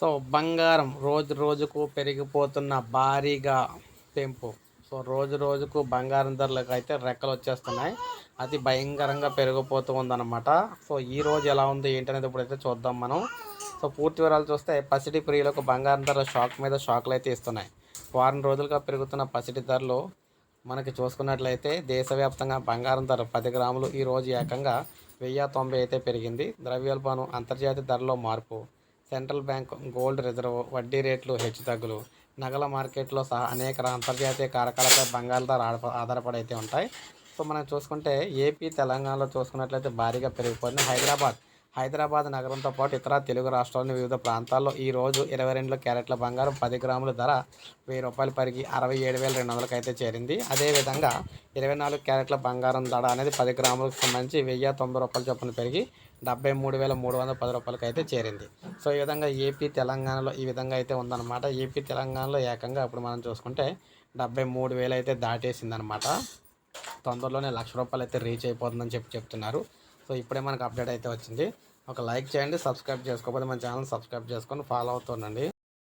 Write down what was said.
So బంగారం రోజు రోజుకు పెరిగిపోతున్న భారీగా పెంపు. సో రోజు రోజుకు బంగారం ధరలకు అయితే రెక్కలు వచ్చేస్తున్నాయి. అది భయంకరంగా పెరిగిపోతూ ఉందన్నమాట. సో ఈ రోజు ఎలా ఉంది ఏంటనేది ఇప్పుడైతే చూద్దాం మనం. సో పూర్తి వివరాలు చూస్తే పసిడి ప్రియులకు బంగారం ధరల షాక్ మీద షాక్లు అయితే ఇస్తున్నాయి. వారం రోజులుగా పెరుగుతున్న పసిడి ధరలు మనకి చూసుకున్నట్లయితే దేశవ్యాప్తంగా బంగారం ధర పది గ్రాములు ఈ రోజు ఏకంగా వెయ్యి తొంభై అయితే పెరిగింది. ద్రవ్యోల్బణం అంతర్జాతీయ ధరలో మార్పు. సెంట్రల్ బ్యాంక్ గోల్డ్ రిజర్వ్ వడ్డీ రేట్లు హెచ్చుతగ్గులు నగల మార్కెట్లో సహా అనేక అంతర్జాతీయ కారకాలపై బంగాళ ధర ఆధారపడి అయితే ఉంటాయి. సో మనం చూసుకుంటే ఏపీ తెలంగాణలో చూసుకున్నట్లయితే భారీగా పెరిగిపోయింది హైదరాబాద్. హైదరాబాద్ నగరంతో పాటు ఇతర తెలుగు రాష్ట్రాల్లోని వివిధ ప్రాంతాల్లో ఈ రోజు ఇరవై రెండు క్యారెట్ల బంగారం పది గ్రాముల ధర వెయ్యి రూపాయలు పెరిగి అరవై ఏడు వేల రెండు వందలకి అయితే చేరింది. అదేవిధంగా ఇరవై నాలుగు క్యారెట్ల బంగారం ధర అనేది పది గ్రాములకు సంబంధించి వెయ్యి తొంభై రూపాయల చొప్పున పెరిగి డెబ్బై మూడు వేల మూడు వందల పది రూపాయలకి అయితే చేరింది. సో ఈ విధంగా ఏపీ తెలంగాణలో ఈ విధంగా అయితే ఉందన్నమాట. ఏపీ తెలంగాణలో ఏకంగా ఇప్పుడు మనం చూసుకుంటే డెబ్బై మూడు వేలు అయితే దాటేసిందనమాట తొందరలోనే లక్ష రూపాయలు అయితే రీచ్ అయిపోతుందని చెప్పి చెప్తున్నారు. సో ఇప్పుడే మనకు అప్డేట్ అయితే వచ్చింది. ఒక లైక్ చేయండి సబ్స్క్రైబ్ చేసుకోకపోతే మన ఛానల్ సబ్స్క్రైబ్ చేసుకొని ఫాలో అవుతుండండి